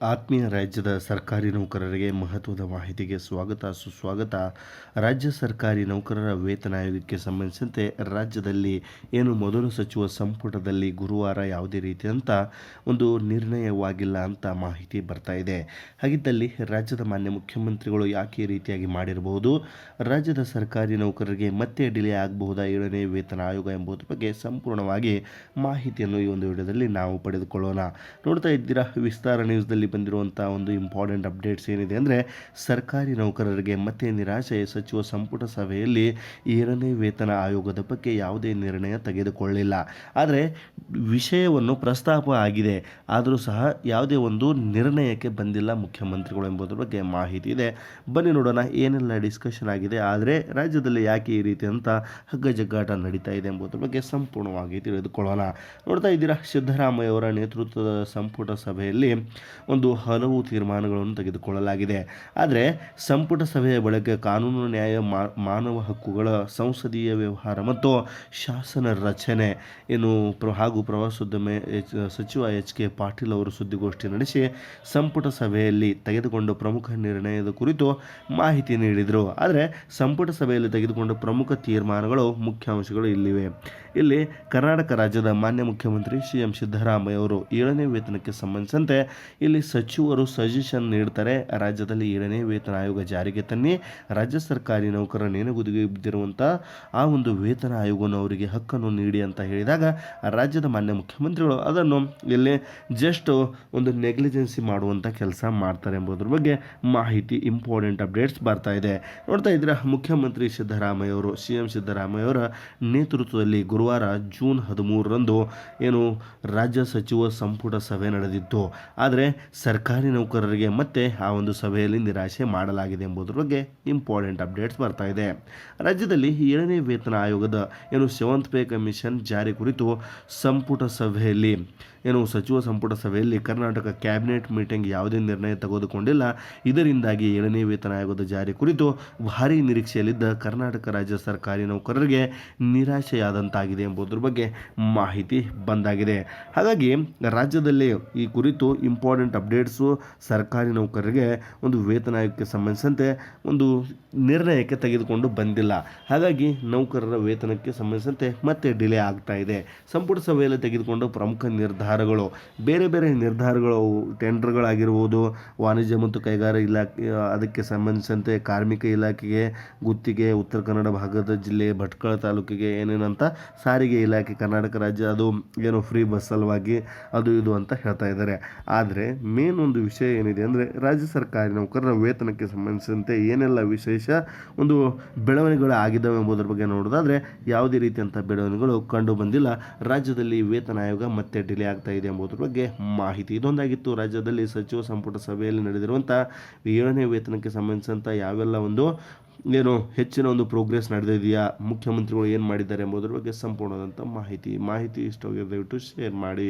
ಆತ್ಮೀಯ ರಾಜ್ಯದ ಸರ್ಕಾರಿ ನೌಕರರಿಗೆ ಮಹತ್ವದ ಮಾಹಿತಿಗೆ ಸ್ವಾಗತ, ಸುಸ್ವಾಗತ. ರಾಜ್ಯ ಸರ್ಕಾರಿ ನೌಕರರ ವೇತನ ಆಯೋಗಕ್ಕೆ ಸಂಬಂಧಿಸಿದಂತೆ ರಾಜ್ಯದಲ್ಲಿ ಏನು ಮೊದಲು ಸಚಿವ ಸಂಪುಟದಲ್ಲಿ ಗುರುವಾರ ಯಾವುದೇ ರೀತಿಯಂಥ ಒಂದು ನಿರ್ಣಯವಾಗಿಲ್ಲ ಅಂತ ಮಾಹಿತಿ ಬರ್ತಾ ಇದೆ. ಹಾಗಿದ್ದಲ್ಲಿ ರಾಜ್ಯದ ಮಾನ್ಯ ಮುಖ್ಯಮಂತ್ರಿಗಳು ಯಾಕೆ ಈ ರೀತಿಯಾಗಿ ಮಾಡಿರಬಹುದು? ರಾಜ್ಯದ ಸರ್ಕಾರಿ ನೌಕರರಿಗೆ ಮತ್ತೆ ಡಿಲೇ ಆಗಬಹುದಾ? ಏಳನೇ ವೇತನ ಆಯೋಗ ಎಂಬುದರ ಬಗ್ಗೆ ಸಂಪೂರ್ಣವಾಗಿ ಮಾಹಿತಿಯನ್ನು ಈ ಒಂದು ವಿಡಿಯೋದಲ್ಲಿ ನಾವು ಪಡೆದುಕೊಳ್ಳೋಣ. ನೋಡ್ತಾ ಇದ್ದೀರಾ ವಿಸ್ತಾರ ನ್ಯೂಸ್ದಲ್ಲಿ ಬಂದಿರುವಂಥ ಒಂದು ಇಂಪಾರ್ಟೆಂಟ್ ಅಪ್ಡೇಟ್ಸ್ ಏನಿದೆ ಅಂದರೆ ಸರ್ಕಾರಿ ನೌಕರರಿಗೆ ಮತ್ತೆ ನಿರಾಶೆ ಸಚಿವ ಸಂಪುಟ ಸಭೆಯಲ್ಲಿ ಏಳನೇ ವೇತನ ಆಯೋಗದ ಬಗ್ಗೆ ಯಾವುದೇ ನಿರ್ಣಯ ತೆಗೆದುಕೊಳ್ಳಿಲ್ಲ. ಆದರೆ ವಿಷಯವನ್ನು ಪ್ರಸ್ತಾಪ ಆಗಿದೆ. ಆದರೂ ಸಹ ಯಾವುದೇ ಒಂದು ನಿರ್ಣಯಕ್ಕೆ ಬಂದಿಲ್ಲ ಮುಖ್ಯಮಂತ್ರಿಗಳು ಎಂಬುದರ ಬಗ್ಗೆ ಮಾಹಿತಿ ಇದೆ. ಬನ್ನಿ ನೋಡೋಣ ಏನೆಲ್ಲ ಡಿಸ್ಕಷನ್ ಆಗಿದೆ. ಆದರೆ ರಾಜ್ಯದಲ್ಲಿ ಯಾಕೆ ಈ ರೀತಿಯಂಥ ಹಗ್ಗ ಜಗ್ಗಾಟ ನಡೀತಾ ಇದೆ ಎಂಬುದರ ಬಗ್ಗೆ ಸಂಪೂರ್ಣವಾಗಿ ತಿಳಿದುಕೊಳ್ಳೋಣ. ನೋಡ್ತಾ ಇದ್ದೀರಾ ಸಿದ್ದರಾಮಯ್ಯ ಅವರ ನೇತೃತ್ವದ ಸಂಪುಟ ಸಭೆಯಲ್ಲಿ ಒಂದು ಹಲವು ತೀರ್ಮಾನಗಳನ್ನು ತೆಗೆದುಕೊಳ್ಳಲಾಗಿದೆ. ಆದರೆ, ಸಂಪುಟ ಸಭೆಯ ಬಳಿಕ ಕಾನೂನು ನ್ಯಾಯ ಮಾನವ ಹಕ್ಕುಗಳ ಸಂಸದೀಯ ವ್ಯವಹಾರ ಮತ್ತು ಶಾಸನ ರಚನೆ ಏನು ಪ್ರ, ಹಾಗೂ ಪ್ರವಾಸೋದ್ಯಮ ಸಚಿವ ಎಚ್ ಕೆ ಪಾಟೀಲ್ ಅವರು ಸುದ್ದಿಗೋಷ್ಠಿ ನಡೆಸಿ ಸಂಪುಟ ಸಭೆಯಲ್ಲಿ ತೆಗೆದುಕೊಂಡ ಪ್ರಮುಖ ನಿರ್ಣಯದ ಕುರಿತು ಮಾಹಿತಿ ನೀಡಿದರು. ಆದರೆ, ಸಂಪುಟ ಸಭೆಯಲ್ಲಿ ತೆಗೆದುಕೊಂಡ ಪ್ರಮುಖ ತೀರ್ಮಾನಗಳು ಮುಖ್ಯಾಂಶಗಳು ಇಲ್ಲಿವೆ. ಇಲ್ಲಿ ಕರ್ನಾಟಕ ರಾಜ್ಯದ ಮಾನ್ಯ ಮುಖ್ಯಮಂತ್ರಿ ಸಿ ಎಂ ಸಿದ್ದರಾಮಯ್ಯ ಅವರು ಏಳನೇ ವೇತನಕ್ಕೆ ಸಂಬಂಧಿಸಿದಂತೆ ಇಲ್ಲಿ ಸಚಿವರು ಸಜೆಷನ್ ನೀಡ್ತಾರೆ, ರಾಜ್ಯದಲ್ಲಿ ಏಳನೇ ವೇತನ ಆಯೋಗ ಜಾರಿಗೆ ತನ್ನಿ. ರಾಜ್ಯ ಸರ್ಕಾರಿ ನೌಕರರ ನೇಣುಗುದಿಗೆ ಬಿದ್ದಿರುವಂಥ ಆ ಒಂದು ವೇತನ ಆಯೋಗವನ್ನು ಅವರಿಗೆ ಹಕ್ಕನ್ನು ನೀಡಿ ಅಂತ ಹೇಳಿದಾಗ, ರಾಜ್ಯದ ಮಾನ್ಯ ಮುಖ್ಯಮಂತ್ರಿಗಳು ಅದನ್ನು ಇಲ್ಲಿ ಜಸ್ಟ್ ಒಂದು ನೆಗ್ಲಿಜೆನ್ಸಿ ಮಾಡುವಂಥ ಕೆಲಸ ಮಾಡ್ತಾರೆ ಎಂಬುದ್ರ ಬಗ್ಗೆ ಮಾಹಿತಿ ಇಂಪಾರ್ಟೆಂಟ್ ಅಪ್ಡೇಟ್ಸ್ ಬರ್ತಾ ಇದೆ. ನೋಡ್ತಾ ಇದ್ರೆ ಮುಖ್ಯಮಂತ್ರಿ ಸಿದ್ದರಾಮಯ್ಯ ಅವರು ಸಿ ಎಂ ಸಿದ್ದರಾಮಯ್ಯ ಅವರ ನೇತೃತ್ವದಲ್ಲಿ ಗುರುವಾರ ಜೂನ್ ಹದಿಮೂರರಂದು ಏನು ರಾಜ್ಯ ಸಚಿವ ಸಂಪುಟ ಸಭೆ ನಡೆದಿತ್ತು. ಆದರೆ ಸರ್ಕಾರಿ ನೌಕರರಿಗೆ ಮತ್ತೆ ಆ ಒಂದು ಸಭೆಯಲ್ಲಿ ನಿರಾಶೆ ಮಾಡಲಾಗಿದೆ ಎಂಬುದರ ಬಗ್ಗೆ ಇಂಪಾರ್ಟೆಂಟ್ ಅಪ್ಡೇಟ್ಸ್ ಬರ್ತಾ ಇದೆ. ರಾಜ್ಯದಲ್ಲಿ ಏಳನೇ ವೇತನ ಆಯೋಗದ ಏನು ಸೆವೆಂತ್ ಪೇ ಕಮಿಷನ್ ಜಾರಿ ಕುರಿತು ಸಂಪುಟ ಸಭೆಯಲ್ಲಿ ಏನು ಸಚಿವ ಸಂಪುಟ ಸಭೆಯಲ್ಲಿ ಕರ್ನಾಟಕ ಕ್ಯಾಬಿನೆಟ್ ಮೀಟಿಂಗ್ ಯಾವುದೇ ನಿರ್ಣಯ ತೆಗೆದುಕೊಂಡಿಲ್ಲ. ಇದರಿಂದಾಗಿ ಏಳನೇ ವೇತನ ಆಯೋಗದ ಜಾರಿ ಕುರಿತು ಭಾರೀ ನಿರೀಕ್ಷೆಯಲ್ಲಿದ್ದ ಕರ್ನಾಟಕ ರಾಜ್ಯ ಸರ್ಕಾರಿ ನೌಕರರಿಗೆ ನಿರಾಶೆಯಾದಂತಾಗಿದೆ ಎಂಬುದರ ಬಗ್ಗೆ ಮಾಹಿತಿ ಬಂದಾಗಿದೆ. ಹಾಗಾಗಿ ರಾಜ್ಯದಲ್ಲಿ ಈ ಕುರಿತು ಇಂಪಾರ್ಟೆಂಟ್ ಅಪ್ಡೇಟ್ಸು ಸರ್ಕಾರಿ ನೌಕರರಿಗೆ ಒಂದು ವೇತನ ಆಯೋಗಕ್ಕೆ ಸಂಬಂಧಿಸಿದಂತೆ ಒಂದು ನಿರ್ಣಯಕ್ಕೆ ತೆಗೆದುಕೊಂಡು ಬಂದಿಲ್ಲ. ಹಾಗಾಗಿ ನೌಕರರ ವೇತನಕ್ಕೆ ಸಂಬಂಧಿಸಿದಂತೆ ಮತ್ತೆ ಡಿಲೇ ಆಗ್ತಾ ಇದೆ. ಸಂಪುಟ ಸಭೆಯಲ್ಲಿ ತೆಗೆದುಕೊಂಡು ಪ್ರಮುಖ ನಿರ್ಧಾರಗಳು, ಬೇರೆ ಬೇರೆ ನಿರ್ಧಾರಗಳು, ಟೆಂಡರ್ಗಳಾಗಿರ್ಬೋದು, ವಾಣಿಜ್ಯ ಮತ್ತು ಕೈಗಾರಿಕೆ ಇಲಾಖೆ, ಅದಕ್ಕೆ ಸಂಬಂಧಿಸಿದಂತೆ ಕಾರ್ಮಿಕ ಇಲಾಖೆಗೆ, ಗುತ್ತಿಗೆ, ಉತ್ತರ ಕನ್ನಡ ಭಾಗದ ಜಿಲ್ಲೆ, ಭಟ್ಕಳ ತಾಲೂಕಿಗೆ ಏನೇನಂತ ಸಾರಿಗೆ ಇಲಾಖೆ, ಕರ್ನಾಟಕ ರಾಜ್ಯ, ಅದು ಏನು ಫ್ರೀ ಬಸ್ ಸಲುವಾಗಿ ಅದು ಇದು ಅಂತ ಹೇಳ್ತಾ ಇದ್ದಾರೆ. ಆದರೆ ಮೇನ್ ಒಂದು ವಿಷಯ ಏನಿದೆ ಅಂದರೆ, ರಾಜ್ಯ ಸರ್ಕಾರಿ ನೌಕರರ ವೇತನಕ್ಕೆ ಸಂಬಂಧಿಸಿದಂತೆ ಏನೆಲ್ಲ ವಿಶೇಷ ಒಂದು ಬೆಳವಣಿಗೆಗಳು ಆಗಿದ್ದಾವೆ ಎಂಬುದರ ಬಗ್ಗೆ ನೋಡೋದಾದರೆ, ಯಾವುದೇ ರೀತಿಯಂಥ ಬೆಳವಣಿಗೆಗಳು ಕಂಡು ಬಂದಿಲ್ಲ. ರಾಜ್ಯದಲ್ಲಿ ವೇತನ ಆಯೋಗ ಮತ್ತೆ ಡಿಲೇ ಆಗ್ತಾ ಇದೆ ಎಂಬುದರ ಬಗ್ಗೆ ಮಾಹಿತಿ. ಇದೊಂದಾಗಿತ್ತು, ರಾಜ್ಯದಲ್ಲಿ ಸಚಿವ ಸಂಪುಟ ಸಭೆಯಲ್ಲಿ ನಡೆದಿರುವಂಥ ಏಳನೇ ವೇತನಕ್ಕೆ ಸಂಬಂಧಿಸಿದಂಥ ಯಾವೆಲ್ಲ ಒಂದು ಏನು ಹೆಚ್ಚಿನ ಒಂದು ಪ್ರೋಗ್ರೆಸ್ ನಡೆದಿದೆಯಾ ಮುಖ್ಯಮಂತ್ರಿಗಳು ಏನು ಮಾಡಿದ್ದಾರೆ ಎಂಬುದರ ಬಗ್ಗೆ ಸಂಪೂರ್ಣವಾದಂಥ ಮಾಹಿತಿ. ಮಾಹಿತಿ ಇಷ್ಟವಾಗಿ ದಯವಿಟ್ಟು ಶೇರ್ ಮಾಡಿ.